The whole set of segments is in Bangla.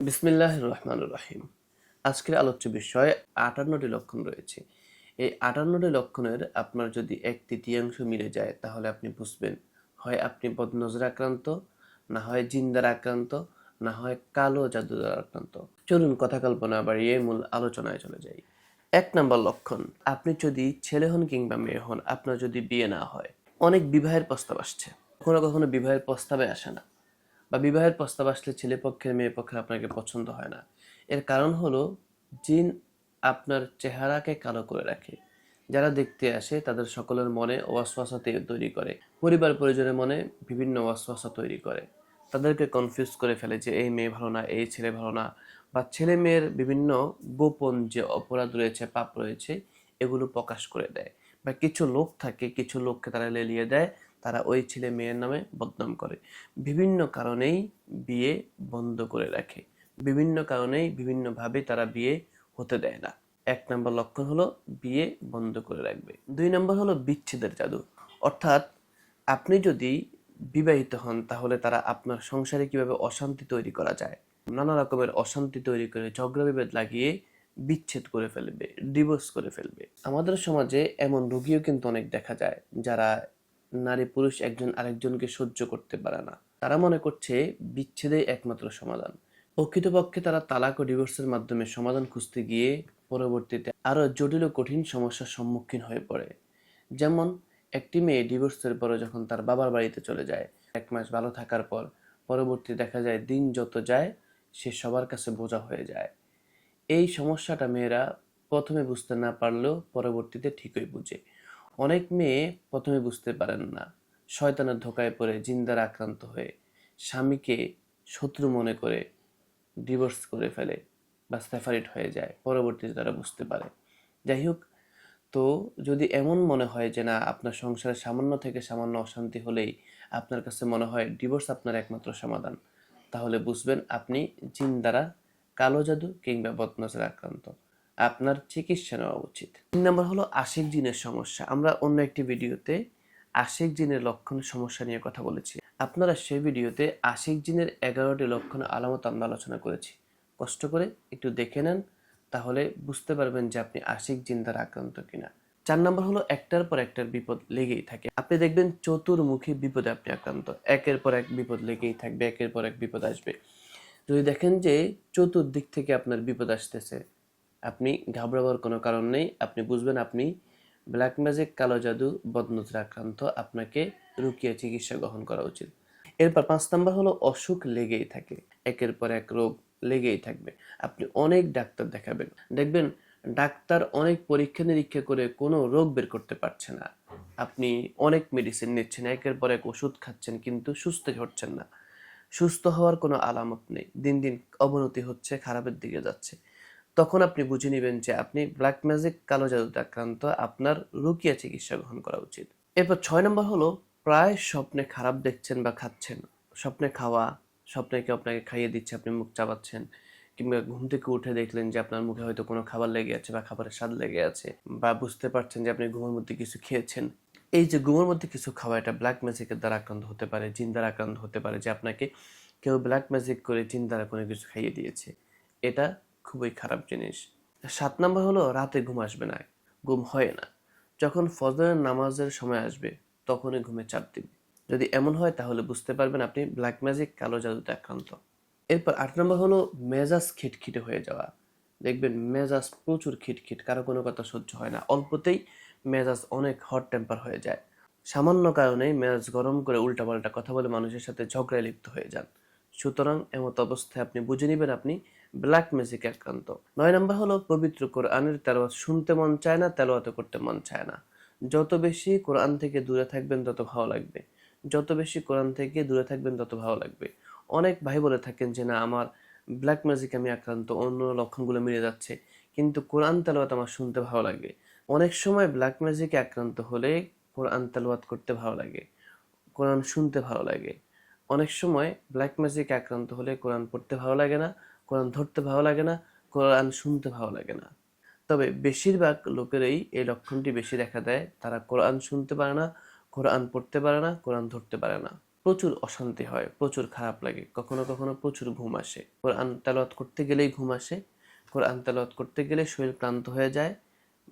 বিসমিল্লাহ রহমান রহিম। আজকের আলোচ্য বিষয় আটান্নটি লক্ষণ রয়েছে। এই আটান্নটি লক্ষণের আপনার যদি এক তৃতীয়াংশ মিলে যায়, তাহলে আপনি বুঝবেন, হয় আপনি বদনজর আক্রান্ত, না হয় জিন্দার আক্রান্ত, না হয় কালো জাদু আক্রান্ত। চলুন কথা কল্পনা বাড়িয়ে মূল আলোচনায় চলে যাই। এক নম্বর লক্ষণ, আপনি যদি ছেলে হন কিংবা মেয়ে হন, আপনার যদি বিয়ে না হয়, অনেক বিবাহের প্রস্তাব আসছে। কখনো কখনো বিবাহের প্রস্তাবে আসে না। বা বিবাহের প্রস্তাব আসলে ছেলে পক্ষের, মেয়ে পক্ষের আপনাকে পছন্দ হয় না। এর কারণ হলো জিন আপনার চেহারাকে কালো করে রাখে। যারা দেখতে আসে তাদের সকলের মনে ওয়াসওয়াসা তৈরি করে। পরিবার পরিজনের মনে বিভিন্ন ওয়াসওয়াসা তৈরি করে। তাদেরকে কনফিউজ করে ফেলে যে এই মেয়ে ভালো না, এই ছেলে ভালো না বা ছেলে মেয়ের বিভিন্ন গোপন যে অপরাধ রয়েছে, পাপ রয়েছে, এগুলো প্রকাশ করে দেয়। বা কিছু লোক থাকে, কিছু লোককে তারা লেলিয়ে দেয় তারা ওই ছেলে মেয়ের নামে বদনাম করে। বিভিন্ন কারণেই বিয়ে বন্ধ করে রাখে। বিভিন্ন কারণেই বিভিন্নভাবে তারা বিয়ে হতে দেয় না। এক নম্বর লক্ষণ হলো বিয়ে বন্ধ করে রাখবে। দুই নম্বর হলো বিচ্ছেদের জাদু। অর্থাৎ আপনি যদি বিবাহিত হন, তাহলে তারা আপনার সংসারে কীভাবে অশান্তি তৈরি করা যায়? নানা রকমের অশান্তি তৈরি করে ঝগড়া বিভেদ লাগিয়ে বিচ্ছেদ করে ফেলবে ডিভোর্স করে ফেলবে। আমাদের সমাজে এমন রোগীও কিন্তু অনেক দেখা যায়, যারা নারী পুরুষ একজন আরেকজনকে সহ্য করতে পারে না। তারা মনে করছে বিচ্ছেদই একমাত্র সমাধান। প্রকৃতপক্ষে তারা তালাক ও ডিভোর্সের মাধ্যমে সমাধান খুঁজতে গিয়ে পরবর্তীতে আরও জটিল ও কঠিন সমস্যার সম্মুখীন হয়ে পড়ে। যেমন, একটি মেয়ে ডিভোর্সের পরে যখন তার বাবার বাড়িতে চলে যায়, এক মাস ভালো থাকার পর পরবর্তী দেখা যায় দিন যত যায়, সে সবার কাছে বোঝা হয়ে যায়। এই সমস্যাটা মেয়েরা প্রথমে বুঝতে না পারলেও পরবর্তীতে ঠিকই বুঝে। অনেক মেয়ে প্রথমে বুঝতে পারেন না। শয়তানের ধোকায় পড়ে জিন্দার আক্রান্ত হয়ে স্বামীকে শত্রু মনে করে ডিভোর্স করে ফেলে বা সেপারেট হয়ে যায়। পরবর্তীতে তারা বুঝতে পারে। যাই হোক, তো যদি এমন মনে হয় যে না, আপনার সংসারে সামান্য থেকে সামান্য অশান্তি হলেই আপনার কাছে মনে হয় ডিভোর্স আপনার একমাত্র সমাধান, তাহলে বুঝবেন আপনি জিন দ্বারা কালো জাদু কিংবা বদনজর আক্রান্ত। আপনার চিকিৎসা নেওয়া উচিত। তিন নম্বর হলো আশিক জিনের সমস্যা। আমরা অন্য একটি ভিডিওতে আশিক জিনের লক্ষণ সমস্যা নিয়ে কথা বলেছি। আপনারা সেই ভিডিওতে আশিক জিনের এগারোটি লক্ষণ আলামত আমরা আলোচনা করেছি। কষ্ট করে একটু দেখে নেন, তাহলে বুঝতে পারবেন যে আপনি আশিক জিন দ্বারা আক্রান্ত কিনা। চার নম্বর হলো একটার পর একটার বিপদ লেগেই থাকে। আপনি দেখবেন চতুর্মুখী বিপদে আপনি আক্রান্ত। একের পর এক বিপদ লেগেই থাকবে, একের পর এক বিপদ আসবে। যদি দেখেন যে চতুর্দিক থেকে আপনার বিপদ আসতেছে আপনি ঘাবড়াবার কোনো কারণ নেই। আপনি বুঝবেন আপনি ব্ল্যাক ম্যাজিক, কালো জাদু বদনজরে আক্রান্ত। আপনাকে রুকিয়ে চিকিৎসা গ্রহণ করা উচিত। এরপর পাঁচ নাম্বার হলো, অসুখ লেগেই থাকে। একের পর এক রোগ লেগেই থাকবে। আপনি অনেক ডাক্তার দেখাবেন। দেখবেন ডাক্তার অনেক পরীক্ষা নিরীক্ষা করে কোনো রোগ বের করতে পারছে না। আপনি অনেক মেডিসিন নিচ্ছেন, একের পর এক ওষুধ খাচ্ছেন, কিন্তু সুস্থ হচ্ছেন না। সুস্থ হওয়ার কোনো আলামত নেই। দিন দিন অবনতি হচ্ছে, খারাপের দিকে যাচ্ছে। তখন আপনি বুঝে নেবেন যে আপনি ব্ল্যাক ম্যাজিক কালো জাদুতে আক্রান্ত, আপনার রুকিয়া চিকিৎসা গ্রহণ করা উচিত। এরপর ছয় নম্বর হলো, প্রায় স্বপ্নে খারাপ দেখছেন বা খাচ্ছেন। স্বপ্নে খাওয়া, স্বপ্নে কেউ আপনাকে খাইয়ে দিচ্ছে, আপনি মুখ চাবাচ্ছেন, কিংবা ঘুম থেকে উঠে দেখলেন যে আপনার মুখে হয়তো কোনো খাবার লেগে আছে বা খাবারের স্বাদ লেগে আছে, বা বুঝতে পারছেন যে আপনি ঘুমের মধ্যে কিছু খেয়েছেন। এই যে ঘুমের মধ্যে কিছু খাওয়া, এটা ব্ল্যাক ম্যাজিকের দ্বারা আক্রান্ত হতে পারে, জিন দ্বারা আক্রান্ত হতে পারে, যে আপনাকে কেউ ব্ল্যাক ম্যাজিক করে জিন দ্বারা কোনো কিছু খাইয়ে দিয়েছে। এটা খুবই খারাপ জিনিস। সাত নাম্বার হলো রাতে ঘুম আসবে না, ঘুম হয় না। যখন ফজরের নামাজের সময় আসবে, তখনই ঘুমে চাপ দিবে। যদি এমন হয়, তাহলে বুঝতে পারবেন আপনি ব্ল্যাক ম্যাজিক কালো জাদুতে আক্রান্ত। এরপর আট নম্বর হলো মেজাজ খিটখিটে হয়ে যাওয়া। দেখবেন মেজাজ প্রচুর খিটখিট, কারও কোনো কথা সহ্য হয় না। অল্পতেই মেজাজ অনেক হট টেম্পার হয়ে যায়। সামান্য কারণেই মেজাজ গরম করে উল্টাপাল্টা কথা বলে মানুষের সাথে ঝগড়ায় লিপ্ত হয়ে যান। সুতরাং এমত অবস্থায় আপনি বুঝে নেবেন আপনি ব্ল্যাক ম্যাজিকে আক্রান্ত নয় নম্বর হলো পবিত্র কোরআনের তেলাওয়াত শুনতে মন চায় না, তেলাওয়াত করতে মন চায় না। যত বেশি কোরআন থেকে দূরে থাকবেন, তত ভালো লাগবে। যত বেশি কোরআন থেকে দূরে থাকবেন, তত ভালো লাগবে। অনেক ভাই বলে থাকেন যে, না, আমার ব্ল্যাক ম্যাজিক আমি আক্রান্ত, অন্য লক্ষণগুলো মিলে যাচ্ছে। কিন্তু কোরআন তেলাওয়াত আমার শুনতে ভালো লাগে। অনেক সময় ব্ল্যাক ম্যাজিকে আক্রান্ত হলে কোরআন তেলাওয়াত করতে ভালো লাগে, কোরআন শুনতে ভালো লাগে। অনেক সময় ব্ল্যাক ম্যাজিকে আক্রান্ত হলে কোরআন পড়তে ভালো লাগে না কোরআন ধরতে ভালো লাগে না, কোরআন শুনতে ভালো লাগে না। তবে বেশিরভাগ লোকেরই এই লক্ষণটি বেশি দেখা দেয়। তারা কোরআন শুনতে পারে না, কোরআন পড়তে পারে না, কোরআন ধরতে পারে না। প্রচুর অশান্তি হয়, প্রচুর খারাপ লাগে। কখনো কখনো প্রচুর ঘুম আসে। কোরআন তেলাওয়াত করতে গেলেই ঘুম আসে। কোরআন তেলাওয়াত করতে গেলে শরীর ক্লান্ত হয়ে যায়,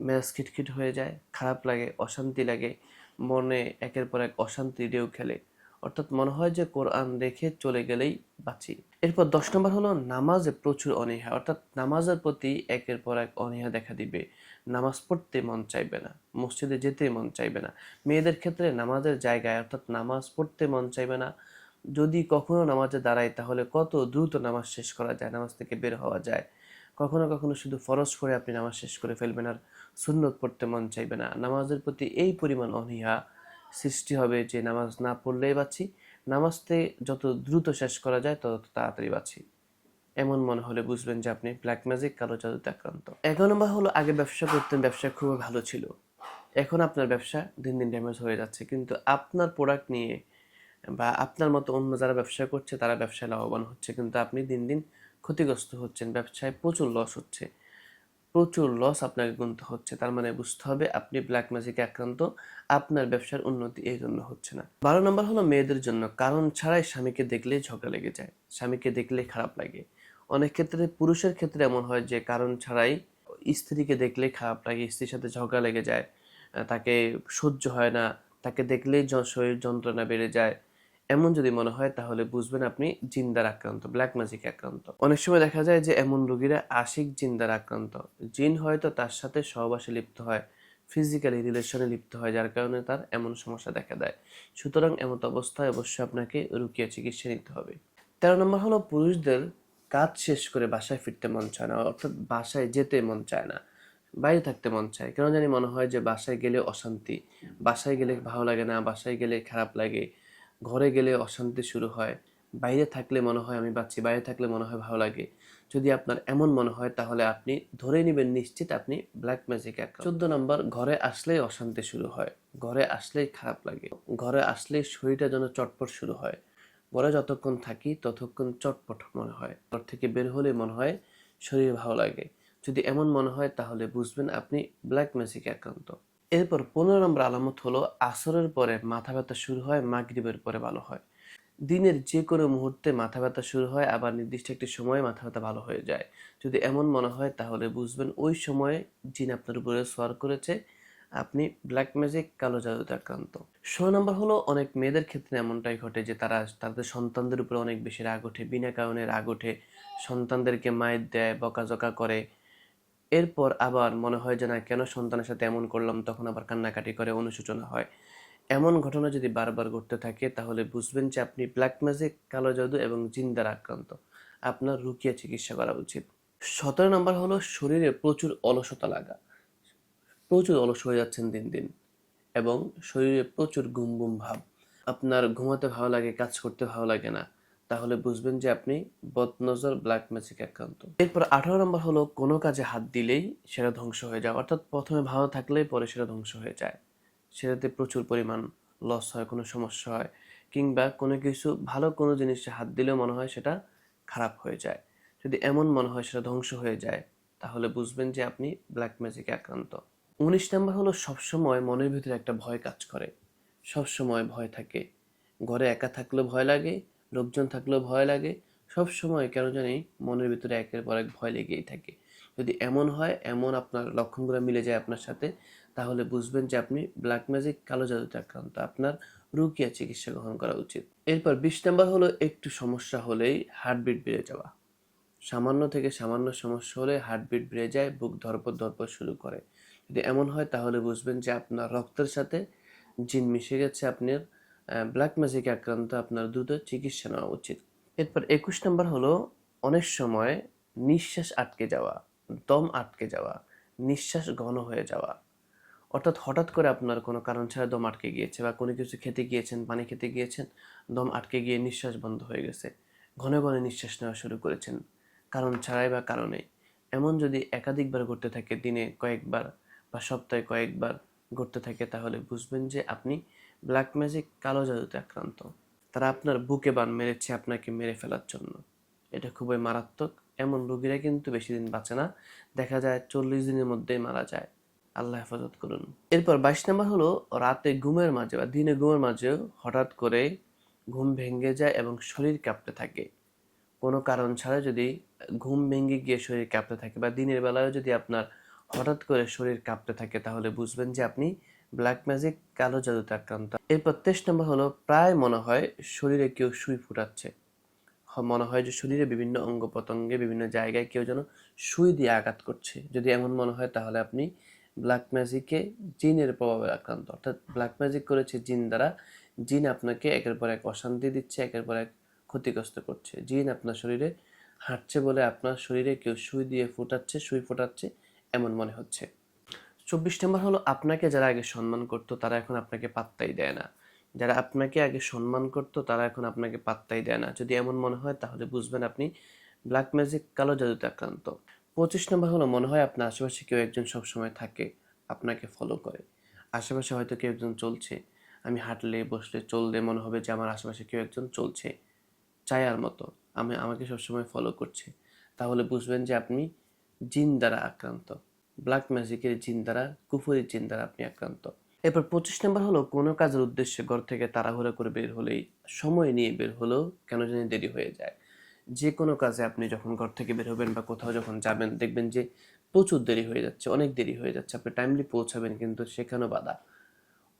মেজাজ খিটখিট হয়ে যায়, খারাপ লাগে, অশান্তি লাগে, মনে একের পর এক অশান্তি ঢেউ খেলে। অর্থাৎ মনে হয় যে কোরআন রেখে চলে গেলেই বাঁচি। এরপর দশ নম্বর হলো নামাজে প্রচুর অনীহা, অর্থাৎ নামাজের প্রতি একের পর এক অনীহা দেখা দিবে। নামাজ পড়তে মন চাইবে না, মসজিদে যেতে মন চাইবে না। মেয়েদের ক্ষেত্রে নামাজের জায়গায়, অর্থাৎ নামাজ পড়তে মন চাইবে না। যদি কখনো নামাজে দাঁড়ায় তাহলে কত দ্রুত নামাজ শেষ করা যায়, নামাজ থেকে বের হওয়া যায়। কখনো কখনো শুধু ফরজ করে আপনি নামাজ শেষ করে ফেলবেন, আর সুন্নত পড়তে মন চাইবে না। নামাজের প্রতি এই পরিমাণ অনীহা সৃষ্টি হবে যে নামাজ না পড়লেই বাঁচি। নামাজতে যত দ্রুত শেষ করা যায়, তত তাড়াতাড়ি বাঁচি। এমন মনে হলে বুঝবেন যে আপনি ব্ল্যাক ম্যাজিক কালো জাদুতে আক্রান্ত। এগারো নম্বর হলো, আগে ব্যবসা করতেন, ব্যবসা খুবই ভালো ছিল। এখন আপনার ব্যবসা দিন দিন ড্যামেজ হয়ে যাচ্ছে। কিন্তু আপনার প্রোডাক্ট নিয়ে বা আপনার মতো অন্য যারা ব্যবসা করছে, তারা ব্যবসায় লাভবান হচ্ছে। কিন্তু আপনি দিন দিন ক্ষতিগ্রস্ত হচ্ছেন। ব্যবসায় প্রচুর লস হচ্ছে। প্রচুর লস আপনাকে গুনতে হচ্ছে। তার মানে বুঝতে হবে আপনি ব্ল্যাক ম্যাজিকে আক্রান্ত, আপনার ব্যবসার উন্নতি এই জন্য হচ্ছে না। বারো নম্বর হলো মেয়েদের জন্য, কারণ ছাড়াই স্বামীকে দেখলেই ঝগড়া লেগে যায়, স্বামীকে দেখলেই খারাপ লাগে। অনেক ক্ষেত্রে পুরুষের ক্ষেত্রে এমন হয় যে, কারণ ছাড়াই স্ত্রীকে দেখলেই খারাপ লাগে, স্ত্রীর সাথে ঝগড়া লেগে যায় তাকে সহ্য হয় না, তাকে দেখলেই শরীর যন্ত্রণা বেড়ে যায় এমন যদি মনে হয়, তাহলে বুঝবেন আপনি জিন্দার আক্রান্ত ব্ল্যাক ম্যাজিক আক্রান্ত। অনেক সময় দেখা যায় যে, এমন রোগীরা আশিক জিন্দার আক্রান্ত। জিন হয়তো তার সাথে সহবাসে লিপ্ত হয় ফিজিক্যালি রিলেশনে লিপ্ত হয়, যার কারণে তার এমন সমস্যা দেখা দেয়। সুতরাং এমন অবস্থায় অবশ্যই আপনাকে রুকিয়ে চিকিৎসা নিতে হবে। তেরো নম্বর হলো, পুরুষদের কাজ শেষ করে বাসায় ফিরতে মন চায় না, অর্থাৎ বাসায় যেতে মন চায় না, বাইরে থাকতে মন চায়। কেন জানি মনে হয় যে, বাসায় গেলে অশান্তি, বাসায় গেলে ভালো লাগে না, বাসায় গেলে খারাপ লাগে ঘরে গেলে অশান্তি শুরু হয়। বাইরে থাকলে মনে হয় আমি বাচ্চি বাইরে থাকলে মনে হয় ভালো লাগে। যদি আপনার এমন মনে হয়, তাহলে আপনি ধরে নেবেন, নিশ্চিত আপনি ব্ল্যাক ম্যাজিক এক চোদ্দ নম্বর, ঘরে আসলেই অশান্তি শুরু হয়। ঘরে আসলেই খারাপ লাগে। ঘরে আসলেই শরীরটা যেন চটপট শুরু হয়। ঘরে যতক্ষণ থাকি, ততক্ষণ চটপট মনে হয়। ঘর থেকে বের হলে মনে হয় শরীর ভালো লাগে। যদি এমন মনে হয়, তাহলে বুঝবেন আপনি ব্ল্যাক ম্যাজিকে আক্রান্ত এরপর পনেরো নম্বর আলামত হলো আসরের পরে মাথা ব্যথা শুরু হয়, মাগরিবের পরে ভালো হয়। দিনের যে কোনো মুহূর্তে মাথা ব্যথা শুরু হয়, আবার নির্দিষ্ট একটি সময়ে মাথা ব্যথা ভালো হয়ে যায়। যদি এমন মনে হয়, তাহলে বুঝবেন ওই সময়ে জিন আপনার উপরে সোয়ার করেছে। আপনি ব্ল্যাক ম্যাজিক কালো জাদুতে আক্রান্ত। ষোলো নম্বর হলো অনেক মেয়েদের ক্ষেত্রে এমনটাই ঘটে যে তারা, তাদের সন্তানদের উপরে অনেক বেশি রাগ ওঠে। বিনা কারণে রাগ ওঠে, সন্তানদেরকে মায়ের দেয়, বকাঝকা করে এরপর আবার মনে হয় যে না, কেন সন্তানের সাথে এমন করলাম, তখন আবার কান্নাকাটি করে অনুশোচনা হয়। এমন ঘটনা যদি বারবার ঘটতে থাকে, তাহলে বুঝবেন যে আপনি ব্ল্যাক ম্যাজিক, কালো জাদু এবং জিন্দার আক্রান্ত। আপনার রুকিয়া চিকিৎসা করা উচিত। সতেরো নম্বর হলো শরীরে প্রচুর অলসতা লাগা। প্রচুর অলস হয়ে যাচ্ছেন দিন দিন এবং শরীরে প্রচুর গুম গুম ভাব। আপনার ঘুমাতে ভালো লাগে, কাজ করতে ভালো লাগে না। তাহলে বুঝবেন যে আপনি বদনজর ব্ল্যাক ম্যাজিক আক্রান্ত। এরপর আঠারো নম্বর হলো, কোনো কাজে হাত দিলেই সেটা ধ্বংস হয়ে যায়। অর্থাৎ প্রথমে ভালো থাকলেই পরে সেটা ধ্বংস হয়ে যায়। সেটাতে প্রচুর পরিমাণ লস হয়, কোনো সমস্যা হয়। কিংবা কোনো কিছু ভালো কোনো জিনিসে হাত দিলেও মনে হয় সেটা খারাপ হয়ে যায়। যদি এমন মনে হয় সেটা ধ্বংস হয়ে যায়, তাহলে বুঝবেন যে আপনি ব্ল্যাক ম্যাজিকে আক্রান্ত। উনিশ নম্বর হলো, সবসময় মনের ভিতরে একটা ভয় কাজ করে। সবসময় ভয় থাকে। ঘরে একা থাকলেও ভয় লাগে লোকজন থাকলেও ভয় লাগে। সব সময় কেন জানি মনের ভিতরে একের পর এক ভয় লেগেই থাকে। যদি এমন হয়, এমন আপনার লক্ষণগুলো মিলে যায় আপনার সাথে, তাহলে বুঝবেন যে আপনি ব্ল্যাক ম্যাজিক কালো জাদুতে আক্রান্ত। আপনার রুকিয়া চিকিৎসা গ্রহণ করা উচিত। এরপর বিশ নাম্বার হলো, একটু সমস্যা হলেই হার্টবিট বেড়ে যাওয়া। সামান্য থেকে সামান্য সমস্যা হলে হার্টবিট বেড়ে যায়, বুক ধরপর ধরপর শুরু করে। যদি এমন হয়, তাহলে বুঝবেন যে আপনার রক্তের সাথে জিন মিশে গেছে, আপনার ব্ল্যাক ম্যাজিকে আক্রান্ত আপনার দ্রুত চিকিৎসা নেওয়া উচিত। এরপর একুশ নম্বর হলো, অনেক সময় নিঃশ্বাস আটকে যাওয়া, দম আটকে যাওয়া, নিঃশ্বাস ঘন হয়ে যাওয়া। অর্থাৎ হঠাৎ করে আপনার কোনো কারণ ছাড়া দম আটকে গিয়েছে বা কোনো কিছু খেতে গিয়েছেন, পানি খেতে গিয়েছেন, দম আটকে গিয়ে নিঃশ্বাস বন্ধ হয়ে গেছে। ঘন ঘন নিঃশ্বাস নেওয়া শুরু করেছেন। কারণ ছাড়াই বা কারণে। এমন যদি একাধিকবার ঘটতে থাকে, দিনে কয়েকবার বা সপ্তাহে কয়েকবার ঘটতে থাকে, তাহলে বুঝবেন যে আপনি ব্ল্যাক ম্যাজিক কালো জাদুতে আক্রান্ত। তারা আপনার বুকে বান মেরেছে আপনাকে মেরে ফেলার জন্য। এটা খুবই মারাত্মক। এমন রোগীরা কিন্তু বেশি দিন বাঁচে না। দেখা যায় চল্লিশ দিনের মধ্যেই মারা যায়। আল্লাহ হেফাজত করুন। এরপর বাইশ নম্বর হলো, রাতে ঘুমের মাঝে বা দিনে ঘুমের মাঝেও হঠাৎ করে ঘুম ভেঙে যায় এবং শরীর কাঁপতে থাকে। কোনো কারণ ছাড়া যদি ঘুম ভেঙে গিয়ে শরীর কাঁপতে থাকে বা দিনের বেলায় যদি আপনার হঠাৎ করে শরীর কাঁপতে থাকে, তাহলে বুঝবেন যে আপনি ব্ল্যাক ম্যাজিক কালো জাদুতে আক্রান্ত। এরপর তেইশ নম্বর হলো প্রায় মনে হয় শরীরে কেউ সুই ফুটাচ্ছে। মনে হয় যে শরীরে বিভিন্ন অঙ্গ প্রত্যঙ্গে বিভিন্ন জায়গায় কেউ যেন সুই দিয়ে আঘাত করছে। যদি এমন মনে হয় তাহলে আপনি ব্ল্যাক ম্যাজিকে জিনের প্রভাবে আক্রান্ত। অর্থাৎ ব্ল্যাক ম্যাজিক করেছে জিন দ্বারা। জিন আপনাকে একের পর এক অশান্তি দিচ্ছে, একের পর এক ক্ষতিগ্রস্ত করছে। জিন আপনার শরীরে হাঁটছে বলে আপনার শরীরে কেউ সুই দিয়ে ফুটাচ্ছে, সুই ফোটাচ্ছে, এমন মনে হচ্ছে। চব্বিশ নম্বর হলো আপনাকে যারা আগে সম্মান করতো, তারা এখন আপনাকে পাত্তাই দেয় না। যারা আপনাকে আগে সম্মান করতো, তারা এখন আপনাকে পাত্তাই দেয় না। যদি এমন মনে হয়, তাহলে বুঝবেন আপনি ব্ল্যাক ম্যাজিক কালো জাদুতে আক্রান্ত। পঁচিশ নম্বর হলো, মনে হয় আপনার আশেপাশে কেউ একজন সবসময় থাকে, আপনাকে ফলো করে। আশেপাশে হয়তো কেউ একজন চলছে। আমি হাঁটলে, বসলে, চললে মনে হবে যে আমার আশেপাশে কেউ একজন চলছে। চায়ার মতো। আমি, আমাকে সবসময় ফলো করছে। তাহলে বুঝবেন যে আপনি জিন দ্বারা আক্রান্ত। ব্ল্যাক ম্যাজিকের চিন্তারা দ্বারা চিন্তারা আপনি আক্রান্ত। এরপর পঁচিশ নম্বর হলো, কোনো কাজের উদ্দেশ্যে ঘর থেকে তাড়াহুড়া করে বের হলেই, সময় নিয়ে বের হলেও কেন জানি দেরি হয়ে যায়। যে কোনো কাজে আপনি যখন ঘর থেকে বের হবেন বা কোথাও যখন যাবেন, দেখবেন যে প্রচুর দেরি হয়ে যাচ্ছে, অনেক দেরি হয়ে যাচ্ছে। আপনি টাইমলি পৌঁছাবেন কিন্তু সেখানেও বাধা।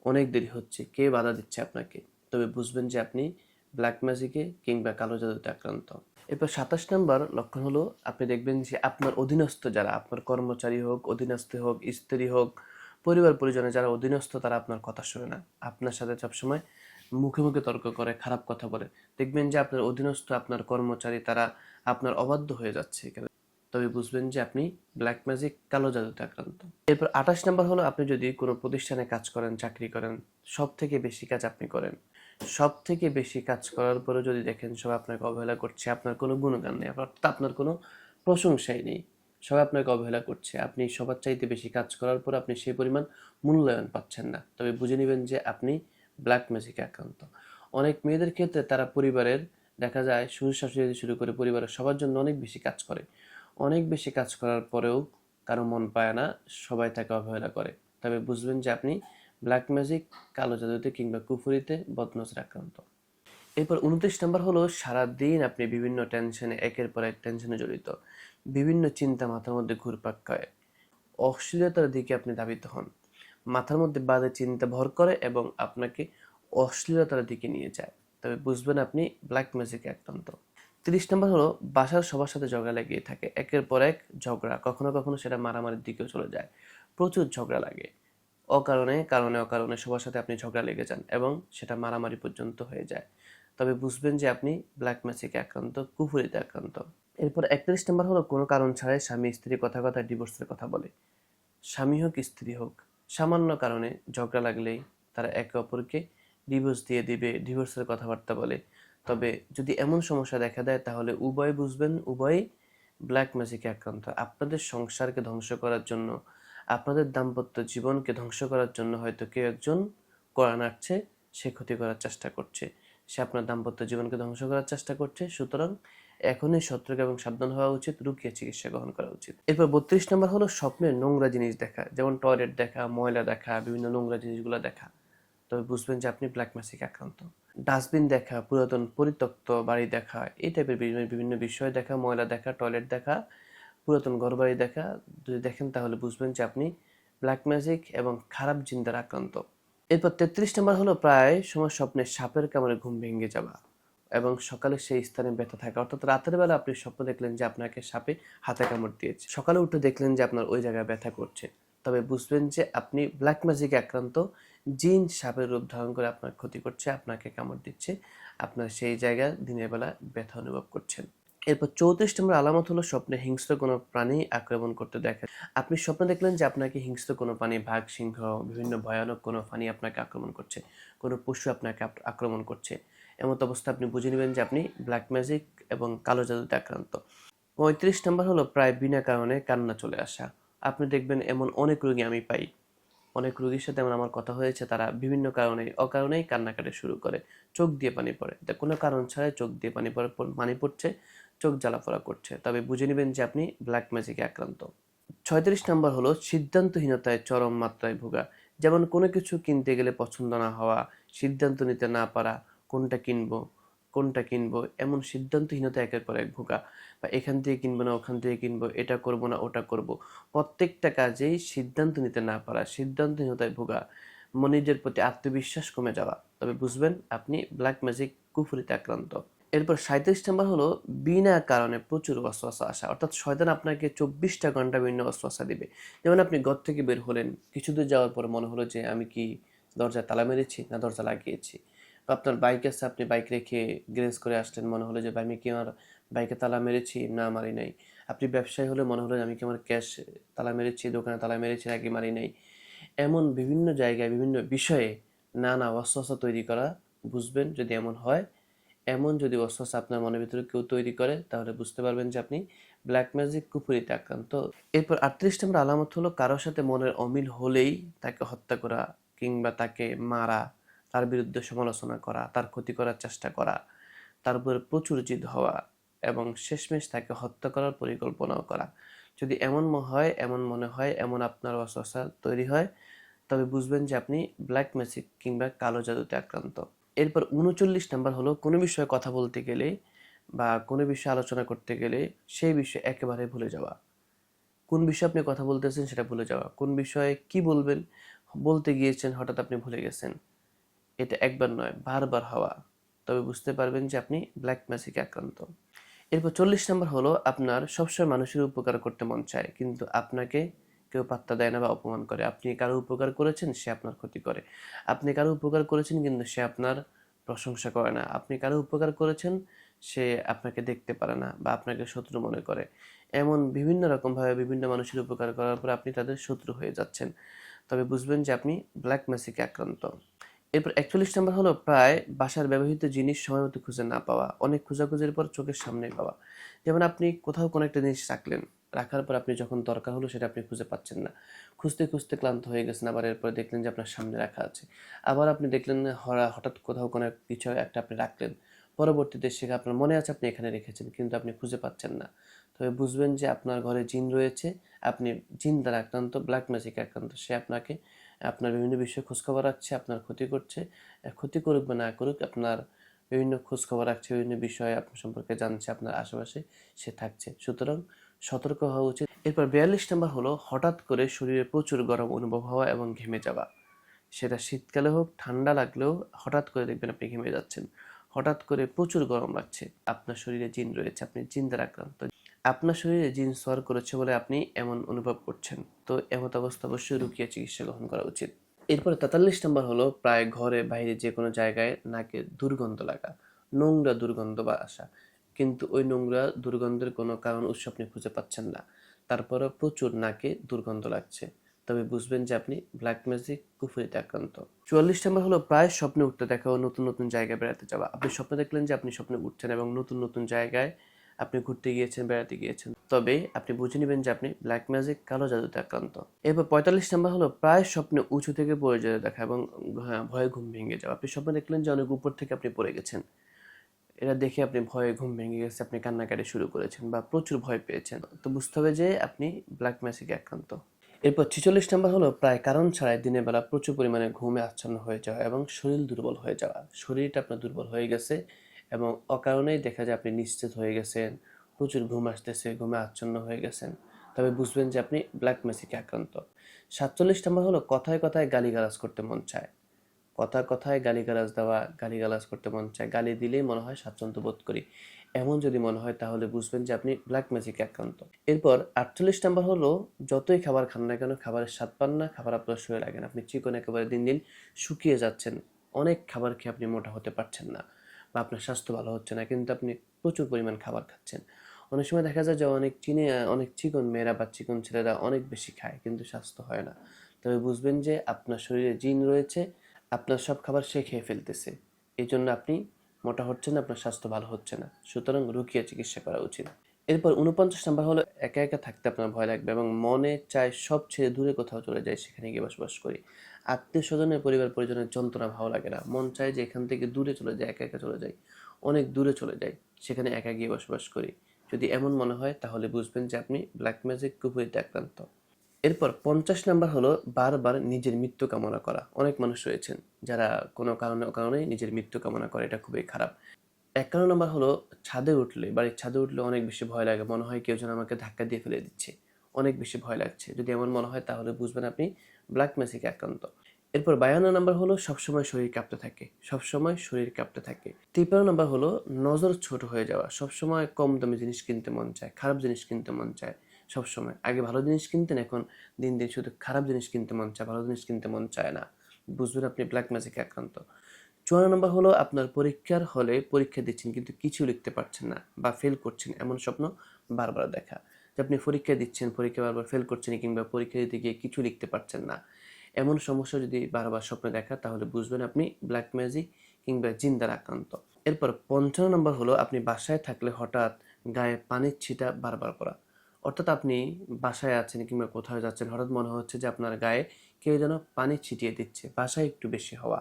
অনেক দেরি হচ্ছে, কে বাধা দিচ্ছে আপনাকে? তবে বুঝবেন যে আপনি ব্ল্যাক ম্যাজিকে কিংবা কালো জাদুতে আক্রান্ত। এরপর সাতাশ নম্বর লক্ষণ হলো, আপনি দেখবেন যে আপনার অধীনস্থ যারা, আপনার কর্মচারী হোক, অধীনস্থ হোক, স্ত্রী হোক, পরিবার পরিজনে যারা অধীনস্থ, তারা আপনার কথা শোনে না। আপনার সাথে সবসময় মুখে মুখে তর্ক করে, খারাপ কথা বলে। দেখবেন যে আপনার অধীনস্থ, আপনার কর্মচারী, তারা আপনার অবাধ্য হয়ে যাচ্ছে এখানে। তবে বুঝবেন যে আপনি ব্ল্যাক ম্যাজিক কালো জাদুতে আক্রান্ত। এরপর আঠাশ নাম্বার হলো, আপনি যদি কোনো প্রতিষ্ঠানে কাজ করেন, চাকরি করেন সব থেকে বেশি কাজ আপনি করেন। সব থেকে বেশি কাজ করার পরে যদি দেখেন সবাই আপনাকে অবহেলা করছে, আপনার কোনো গুণগান নেই অর্থাৎ আপনার কোনো প্রশংসাই নেই, সবাই আপনাকে অবহেলা করছে, আপনি সবার চাইতে বেশি কাজ করার পর আপনি সেই পরিমাণ মূল্যায়ন পাচ্ছেন না। তবে বুঝে নেবেন যে আপনি ব্ল্যাক ম্যাজিকে আক্রান্ত। অনেক মেয়েদের ক্ষেত্রে তারা পরিবারের, দেখা যায় শ্বশুর শাশুড়ি শুরু করে পরিবারের সবার জন্য অনেক বেশি কাজ করে। অনেক বেশি কাজ করার পরেও কারও মন পায় না, সবাই তাকে অবহেলা করে। তবে বুঝবেন যে আপনি ব্ল্যাক ম্যাজিক কালো জাদুতে কিংবা কুফুরিতে বদনজর আক্রান্ত এরপর উনত্রিশ নম্বর হলো, সারাদিন আপনি বিভিন্ন টেনশনে একের পর এক টেনশনে জড়িত। বিভিন্ন চিন্তা মাথার মধ্যে ঘুরপাক খায়। অশ্লীলতার দিকে আপনি ধাবিত হন। মাথার মধ্যে বাজে চিন্তা ভর করে এবং আপনাকে অশ্লীলতার দিকে নিয়ে যায়। তবে বুঝবেন আপনি ব্ল্যাক ম্যাজিকে আক্রান্ত। তিরিশ নম্বর হলো, বাসার সবার সাথে ঝগড়া লাগিয়ে থাকে। একের পর এক ঝগড়া, কখনো কখনো সেটা মারামারির দিকেও চলে যায়। প্রচুর ঝগড়া লাগে। অকারণে, কারণে অকারণে সবার সাথে আপনি ঝগড়া লেগে যান এবং সেটা মারামারি পর্যন্ত হয়ে যায়। তবে বুঝবেন যে আপনি ব্ল্যাক ম্যাজিকে আক্রান্ত, কুফুরিতে আক্রান্ত। এরপর একত্রিশ নম্বর হলো, কোনো কারণ ছাড়াই স্বামী স্ত্রী কথা কথা ডিভোর্সের কথা বলে। স্বামী হোক, স্ত্রী হোক, সামান্য কারণে ঝগড়া লাগলেই তারা একে অপরকে ডিভোর্স দিয়ে দিবে ডিভোর্সের কথাবার্তা বলে। তবে যদি এমন সমস্যা দেখা দেয়, তাহলে উভয় বুঝবেন, উভয়ই ব্ল্যাক ম্যাজিকে আক্রান্ত। আপনাদের সংসারকে ধ্বংস করার জন্য আপনাদের দাম্পত্য জীবনকে ধ্বংস করার জন্য হয়তো কেউ একজন কোরআন আটছে সে ক্ষতি করার চেষ্টা করছে। সে আপনার দাম্পত্য জীবনকে ধ্বংস করার চেষ্টা করছে। সুতরাং এখনই সতর্ক এবং সাবধান হওয়া উচিত, রুকিয়ে চিকিৎসা গ্রহণ করা উচিত। এরপর বত্রিশ নম্বর হলো স্বপ্নের নোংরা জিনিস দেখা, যেমন টয়লেট দেখা, ময়লা দেখা, বিভিন্ন নোংরা জিনিসগুলো দেখা। তবে বুঝবেন যে আপনি ব্ল্যাক ম্যাজিক আক্রান্ত। ডাস্টবিন দেখা, পুরাতন পরিত্যক্ত বাড়ি দেখা, এই টাইপের বিভিন্ন বিভিন্ন বিষয় দেখা, ময়লা দেখা, টয়লেট দেখা পুরাতন ঘরবাড়ি দেখা, যদি দেখেন তাহলে বুঝবেন যে আপনি ব্ল্যাক ম্যাজিক এবং খারাপ জিন দ্বারা আক্রান্ত। এরপর তেত্রিশ নম্বর হলো প্রায় সময় স্বপ্নে সাপের কামড়ে ঘুম ভেঙে যাওয়া এবং সকালে সেই স্থানে ব্যথা থাকা। অর্থাৎ রাতের বেলা আপনি স্বপ্ন দেখলেন যে আপনাকে সাপে হাতে কামড় দিয়েছে। সকালে উঠে দেখলেন যে আপনার ওই জায়গায় ব্যথা করছে। তবে বুঝবেন যে আপনি ব্ল্যাক ম্যাজিকে আক্রান্ত, জিন সাপের রূপ ধারণ করে আপনার ক্ষতি করছে, আপনাকে কামড় দিচ্ছে, আপনার সেই জায়গায় দিনের বেলা ব্যথা অনুভব করছেন। এরপর চৌত্রিশ নম্বর আলামত হলো স্বপ্নে হিংস্র কোনো প্রাণী আক্রমণ করতে দেখেন। আপনি স্বপ্নে দেখলেন যে আপনাকে হিংস্র কোনো প্রাণী, বাঘ, সিংহ, বিভিন্ন ভয়ানক কোনো প্রাণী আপনাকে আক্রমণ করছে, কোনো পশু আপনাকে আক্রমণ করছে। এমত অবস্থা আপনি বুঝে নেবেন যে আপনি ব্ল্যাক ম্যাজিক এবং কালো জাদুতে আক্রান্ত। পঁয়ত্রিশ নম্বর হলো প্রায় বিনা কারণে কান্না চলে আসা। আপনি দেখবেন এমন অনেক রোগী আমি পাই। অনেক রোগীর সাথে এমন আমার কথা হয়েছে, তারা বিভিন্ন কারণে, অকারণেই কান্নাকাটি শুরু করে। চোখ দিয়ে পানি পড়ে। কোনো কারণ ছাড়াই চোখ দিয়ে পানি পড়ে পানি পড়ছে। চোখ জ্বালাফোড়া করছে। তবে বুঝে নেবেন যে আপনি ব্ল্যাক ম্যাজিকে আক্রান্ত। ছয়ত্রিশ নম্বর হলো সিদ্ধান্তহীনতায় চরম মাত্রায় ভোগা। যেমন কোনো কিছু কিনতে গেলে পছন্দ না হওয়া, সিদ্ধান্ত নিতে না পারা, কোনটা কিনবো কোনটা কিনবো, এমন সিদ্ধান্তহীনতা একের পর এক ভোগা। বা এখান থেকে কিনবো না, ওখান থেকে কিনবো, এটা করব না, ওটা করব। প্রত্যেকটা কাজেই সিদ্ধান্ত নিতে না পারা, সিদ্ধান্তহীনতায় ভোগা। নিজের প্রতি আত্মবিশ্বাস কমে যাওয়া। তবে বুঝবেন, আপনি ব্ল্যাক ম্যাজিক কুফুরিতে আক্রান্ত। এরপর সাঁত্রিশ নাম্বার হলো বিনা কারণে প্রচুর ওয়াসওয়াসা আসা। অর্থাৎ শয়তান আপনাকে চব্বিশটা ঘণ্টা বিভিন্ন ওয়াসওয়াসা দিবে। যেমন আপনি ঘর থেকে বের হলেন, কিছু দূর যাওয়ার পর মনে হলো যে আমি কি দরজা তালা মেরেছি না দরজা লাগিয়েছি? বা আপনার বাইক আছে, আপনি বাইক রেখে গ্যারেজ করে আসলেন, মনে হলো যে আমি কি আমার বাইকে তালা মেরেছি? না, মারি নাই। আপনি ব্যবসায়ী হলে মনে হলো আমি কি আমার ক্যাশ তালা মেরেছি, দোকানে তালা মেরেছি, নাকি মারি নাই? এমন বিভিন্ন জায়গায়, বিভিন্ন বিষয়ে নানা ওয়াসওয়াসা তৈরি করা বুঝবেন যদি এমন হয়। এমন যদি ওয়াসওয়াসা আপনার মনের ভিতরে কেউ তৈরি করে, তাহলে বুঝতে পারবেন যে আপনি ব্ল্যাক ম্যাজিক কুপুরিতে আক্রান্ত। এরপর আটত্রিশ নম্বর আলামত হলো কারোর সাথে মনের অমিল হলেই তাকে হত্যা করা কিংবা তাকে মারা, তার বিরুদ্ধে সমালোচনা করা, তার ক্ষতি করার চেষ্টা করা, তার উপরে প্রচুর জিদ হওয়া এবং শেষমেশ তাকে হত্যা করার পরিকল্পনাও করা। যদি এমন হয়, এমন মনে হয়, এমন আপনার ওয়াসওয়াসা তৈরি হয়, তবে বুঝবেন যে আপনি ব্ল্যাক ম্যাজিক কিংবা কালো জাদুতে আক্রান্ত। এরপর উনচল্লিশ নাম্বার হলো কোনো বিষয়ে কথা বলতে গেলে বা কোনো বিষয়ে আলোচনা করতে গেলে সেই বিষয়ে একেবারে ভুলে যাওয়া। কোন বিষয়ে আপনি কথা বলতেছেন সেটা ভুলে যাওয়া। কোন বিষয়ে কি বলবেন, বলতে গিয়েছেন, হঠাৎ আপনি ভুলে গেছেন, এটা একবার নয়, বারবার হওয়া। তবে বুঝতে পারবেন যে আপনি ব্ল্যাক ম্যাজিকে আক্রান্ত। এরপর চল্লিশ নাম্বার হলো আপনার সবসময় মানুষের উপকার করতে মন চায়, কিন্তু আপনাকে কেউ পাত্তা দেয় না বা অপমান করে। আপনি কারও উপকার করেছেন, সে আপনার ক্ষতি করে। আপনি কারও উপকার করেছেন, কিন্তু সে আপনার প্রশংসা করে না। আপনি কারও উপকার করেছেন, সে আপনাকে দেখতে পারে না বা আপনাকে শত্রু মনে করে। এমন বিভিন্ন রকমভাবে বিভিন্ন মানুষের উপকার করার পর আপনি তাদের শত্রু হয়ে যাচ্ছেন। তবে বুঝবেন যে আপনি ব্ল্যাক ম্যাসিকে আক্রান্ত। এরপর একচল্লিশ নম্বর হলো প্রায় বাসার ব্যবহৃত জিনিস সময় মতো খুঁজে না পাওয়া। অনেক খোঁজাখুঁজির পর চোখের সামনে পাওয়া। যেমন আপনি কোথাও কোনো একটা জিনিস রাখলেন। রাখার পর আপনি যখন দরকার হলো সেটা আপনি খুঁজে পাচ্ছেন না। খুঁজতে খুঁজতে ক্লান্ত হয়ে গেছেন, আবার এরপর দেখলেন যে আপনার সামনে রাখা আছে। আবার আপনি দেখলেন হরা- হঠাৎ কোথাও কোনো কিছু একটা আপনি রাখলেন। পরবর্তীতে সেটা আপনার মনে আছে আপনি এখানে রেখেছেন, কিন্তু আপনি খুঁজে পাচ্ছেন না। তবে বুঝবেন যে আপনার ঘরে জিন রয়েছে, আপনি জিন দ্বারা আক্রান্ত, ব্ল্যাক ম্যাজিক আক্রান্ত, সে আপনাকে, আপনার বিভিন্ন বিষয়ে খোঁজখবর রাখছে, আপনার ক্ষতি করছে। ক্ষতি করুক বা না করুক, আপনার বিভিন্ন খোঁজখবর রাখছে, বিভিন্ন বিষয়ে আপনার সম্পর্কে জানছে, আপনার আশেপাশে সে থাকছে। সুতরাং সতর্ক হওয়া উচিত। এরপর বিয়াল্লিশ নম্বর হলো, হঠাৎ করে শরীরে প্রচুর গরম অনুভব হওয়া এবং ঘেমে যাওয়া। সেটা শীতকালে হোক, ঠান্ডা লাগলেও হঠাৎ করে দেখবেন আপনি ঘেমে যাচ্ছেন। হঠাৎ করে প্রচুর গরম লাগছে। আপনার শরীরে জিন রয়েছে, আপনি জিন দ্বারা আক্রান্ত। আপনার শরীরে জিন সোয়ার করেছে বলে আপনি এমন অনুভব করছেন। তো এমত অবস্থা অবশ্যই রুকিয়ে চিকিৎসা গ্রহণ করা উচিত। এরপরে তেতাল্লিশ নম্বর হলো, প্রায় ঘরে, বাইরে যে কোনো জায়গায় নাকে দুর্গন্ধ লাগা, নোংরা দুর্গন্ধ বা আসা। কিন্তু ওই নোংরা দুর্গন্ধের কোনো কারণ উৎস আপনি খুঁজে পাচ্ছেন না। তারপরও প্রচুর নাকে দুর্গন্ধ লাগছে। তবে বুঝবেন যে আপনি ব্ল্যাক ম্যাজিক কুফুরিতে আক্রান্ত। চুয়াল্লিশ নাম্বার হলো প্রায় স্বপ্নে উঠতে দেখা ও নতুন নতুন জায়গায় বেড়াতে যাওয়া। আপনি স্বপ্নে দেখলেন যে আপনি স্বপ্নে উঠছেন এবং নতুন নতুন জায়গায় আপনি ঘুরতে গিয়েছেন বেড়াতে গিয়েছেন। তবে আপনি বুঝে নেবেন যে আপনি ব্ল্যাক ম্যাজিক কালো জাদুতে আক্রান্ত। এরপর পঁয়তাল্লিশ নাম্বার হলো প্রায় স্বপ্নে উঁচু থেকে পড়ে যেতে দেখা এবং হ্যাঁ, ভয়ে ঘুম ভেঙে যাওয়া। আপনি স্বপ্নে দেখলেন যে অনেক উপর থেকে আপনি পড়ে গেছেন। এটা দেখে আপনি ভয়ে ঘুম ভেঙে গেছে, আপনি কান্নাকাটি শুরু করেছেন বা প্রচুর ভয় পেয়েছেন। তো বুঝতে হবে যে আপনি ব্ল্যাক ম্যাজিকে আক্রান্ত। এরপর ছিচল্লিশ নম্বর হলো, প্রায় কারণ ছাড়াই দিনের বেলা প্রচুর পরিমাণে ঘুমে আচ্ছন্ন হয়ে যাওয়া এবং শরীর দুর্বল হয়ে যাওয়া। শরীরটা আপনার দুর্বল হয়ে গেছে এবং অকারণেই দেখা যায় আপনি নিশ্চিত হয়ে গেছেন, প্রচুর ঘুম আসতেছে, ঘুমে আচ্ছন্ন হয়ে গেছেন। তবে বুঝবেন যে আপনি ব্ল্যাক ম্যাজিকে আক্রান্ত। সাতচল্লিশ নম্বর হলো, কথায় কথায় গালিগালাজ করতে মন চায়। কথা কথায় গালিগালাজ দেওয়া, গালিগালাজ করতে মন চায়, গালি দিলেই মনে হয় স্বাচ্ছন্দ্য বোধ করি। এমন যদি মনে হয় তাহলে বুঝবেন যে আপনি ব্ল্যাক ম্যাজিক আক্রান্ত। এরপর আটচল্লিশ নাম্বার হলো, যতই খাবার খান না কেন, খাবারের স্বাদ পান না, খাবার আপনার শুয়ে লাগে না। আপনি চিকন একেবারে দিন দিন শুকিয়ে যাচ্ছেন। অনেক খাবার খেয়ে আপনি মোটা হতে পারছেন না বা আপনার স্বাস্থ্য ভালো হচ্ছে না, কিন্তু আপনি প্রচুর পরিমাণ খাবার খাচ্ছেন। অনেক সময় দেখা যায় যে অনেক চিনে, অনেক চিকন মেয়েরা বা চিকন ছেলেরা অনেক বেশি খায়, কিন্তু স্বাস্থ্য হয় না। তবে বুঝবেন যে আপনার শরীরে জিন রয়েছে আপনার সব খাবার সে খেয়ে ফেলতেছে। এই জন্য আপনি মোটা হচ্ছেন, আপনার স্বাস্থ্য ভালো হচ্ছে না। সুতরাং রুকিয়ে চিকিৎসা করা উচিত। এরপর উনপঞ্চাশ নাম্বার হলো, একা একা থাকতে আপনার ভয় লাগবে এবং মনে চায় সব ছেড়ে দূরে কোথাও চলে যায়, সেখানে গিয়ে বসবাস করি। আত্মীয় স্বজনের পরিবার পরিজনের যন্ত্রণা ভালো লাগে না। মন চায় যে এখান থেকে দূরে চলে যায়, একা একা চলে যাই অনেক দূরে চলে যাই সেখানে একা গিয়ে বসবাস করি। যদি এমন মনে হয়, তাহলে বুঝবেন যে আপনি ব্ল্যাক ম্যাজিক কুপুরিতে আক্রান্ত। এরপর পঞ্চাশ নাম্বার হলো বারবার নিজের মৃত্যু কামনা করা। অনেক মানুষ রয়েছেন যারা কোনো কারণে কারণে নিজের মৃত্যু কামনা করে, এটা খুবই খারাপ। একান্ন নম্বর হলো ছাদে উঠলে, বাড়ির ছাদে উঠলে অনেক বেশি ভয় লাগে, মনে হয় কেউ যেন আমাকে ধাক্কা দিয়ে ফেলে দিচ্ছে। অনেক বেশি ভয় লাগছে। যদি এমন মনে হয় তাহলে বুঝবেন আপনি ব্ল্যাক ম্যাজিকে আক্রান্ত এরপর বায়ান্ন নাম্বার হলো সবসময় শরীর কাঁপতে থাকে, সবসময় শরীর কাঁপতে থাকে। তিপ্পান্ন নাম্বার হলো নজর ছোট হয়ে যাওয়া, সবসময় কম দামি জিনিস কিনতে মন চায়, খারাপ জিনিস কিনতে মন চায়। সবসময়। আগে ভালো জিনিস কিনতেন, এখন দিন দিন শুধু খারাপ জিনিস কিনতে মন চায়, ভালো জিনিস কিনতে মন চায় না। বুঝবেন আপনি ব্ল্যাক ম্যাজিকে আক্রান্ত। চুয়ান্ন নম্বর হলো আপনার পরীক্ষার হলে পরীক্ষা দিচ্ছেন কিন্তু কিছু লিখতে পারছেন না বা ফেল করছেন এমন স্বপ্ন বারবার দেখা। যে আপনি পরীক্ষা দিচ্ছেন, পরীক্ষা বারবার ফেল করছেন কিংবা পরীক্ষা দিতে গিয়ে কিছু লিখতে পারছেন না। এমন সমস্যা যদি বারবার স্বপ্নে দেখা, তাহলে বুঝবেন আপনি ব্ল্যাক ম্যাজিক কিংবা জিন্দার আক্রান্ত। এরপর পঞ্চান্ন নম্বর হলো আপনি বাসায় থাকলে হঠাৎ গায়ে পানির ছিটা বারবার পড়া। অর্থাৎ আপনি বাসায় আছেন কিংবা কোথাও যাচ্ছেন, হঠাৎ মনে হচ্ছে যে আপনার গায়ে কেউ যেন পানি ছিটিয়ে দিচ্ছে। বাসায় একটু বেশি হওয়া।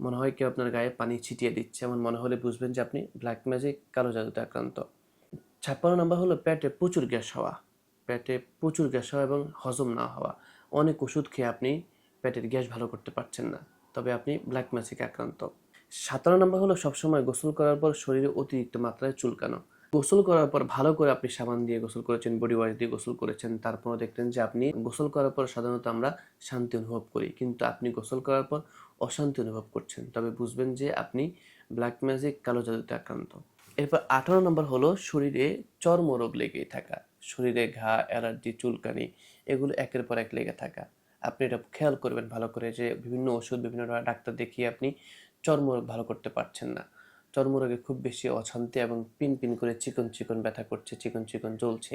মনে হয় কেউ আপনার গায়ে পানি ছিটিয়ে দিচ্ছে, এমন মনে হলে বুঝবেন যে আপনি ব্ল্যাক ম্যাজিক কালো জাদুতে আক্রান্ত। ছাপ্পান্ন নম্বর হলো পেটে প্রচুর গ্যাস হওয়া। পেটে প্রচুর গ্যাস হওয়া এবং হজম না হওয়া। অনেক ওষুধ খেয়ে আপনি পেটের গ্যাস ভালো করতে পারছেন না, তবে আপনি ব্ল্যাক ম্যাজিকে আক্রান্ত। সাতান্ন নম্বর হলো সবসময় গোসল করার পর শরীরে অতিরিক্ত মাত্রায় চুলকানো। গোসল করার পর ভালো করে আপনি সাবান দিয়ে গোসল করেছেন বডি ওয়াশ দিয়ে গোসল করেছেন তারপর দেখতেন যে আপনি গোসল করার পর সাধারণত আমরা শান্তি অনুভব করি। কিন্তু আপনি গোসল করার পর অশান্তি অনুভব করছেন। তবে বুঝবেন যে আপনি ব্ল্যাক ম্যাজিক কালো জাদুতে আক্রান্ত। এরপর আঠারো নম্বর হলো শরীরে চর্মরোগ লেগেই থাকা। শরীরে ঘা অ্যালার্জি চুলকানি, এগুলো একের পর এক লেগে থাকা। আপনি এটা খেয়াল করবেন ভালো করে যে বিভিন্ন ওষুধ, বিভিন্ন ডাক্তার দেখিয়ে আপনি চর্মরোগ ভালো করতে পারছেন না। চর্মরোগে খুব বেশি অশান্তি এবং পিন পিন করে চিকন চিকন ব্যথা করছে, চিকন চিকন জ্বলছে।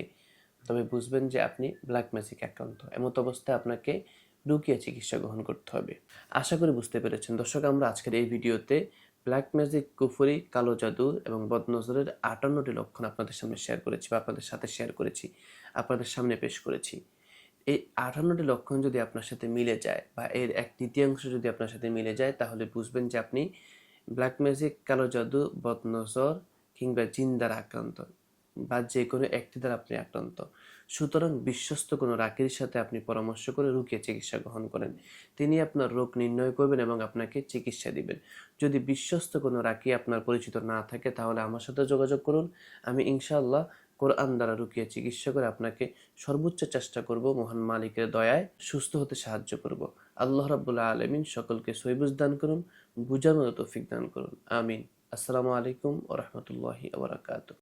তবে বুঝবেন যে আপনি ব্ল্যাক ম্যাজিক আক্রান্ত। এমত অবস্থায় আপনাকে লুকিয়ে চিকিৎসা গ্রহণ করতে হবে। আশা করি বুঝতে পেরেছেন। দর্শক, আমরা আজকের এই ভিডিওতে ব্ল্যাক ম্যাজিক, কুফুরি, কালো জাদু এবং বদনজরের আটান্নটি লক্ষণ আপনাদের সামনে শেয়ার করেছি বা আপনাদের সাথে শেয়ার করেছি, আপনাদের সামনে পেশ করেছি। এই আটান্নটি লক্ষণ যদি আপনার সাথে মিলে যায় বা এর এক তৃতীয়াংশ যদি আপনার সাথে মিলে যায়, তাহলে বুঝবেন যে আপনি ব্ল্যাক ম্যাজিক, কালো জাদু, বদনজর কিংবা জিন দ্বারা আক্রান্ত বা যে কোনো একটি দ্বারা আপনি আক্রান্ত। সুতরাং বিশ্বস্ত কোনো রাকির সাথে আপনি পরামর্শ করে রুকিয়ে চিকিৎসা গ্রহণ করেন। তিনি আপনার রোগ নির্ণয় করবেন এবং আপনাকে চিকিৎসা দিবেন। যদি বিশ্বস্ত কোনো রাকি আপনার পরিচিত না থাকে, তাহলে আমার সাথে যোগাযোগ করুন। আমি ইনশাআল্লাহ কোরআন দ্বারা রুকিয়ে চিকিৎসা করে আপনাকে সর্বোচ্চ চেষ্টা করব, মহান মালিকের দয়ায় সুস্থ হতে সাহায্য করব। আল্লাহ রাবুল্লাহ আলমিন সকলকে সৈবুজ দান করুন। বুঝানোর তৌফিক দান করুন। আমিন। আসসালামু আলাইকুম ও রহমতুল্লাহি আবরাকাতু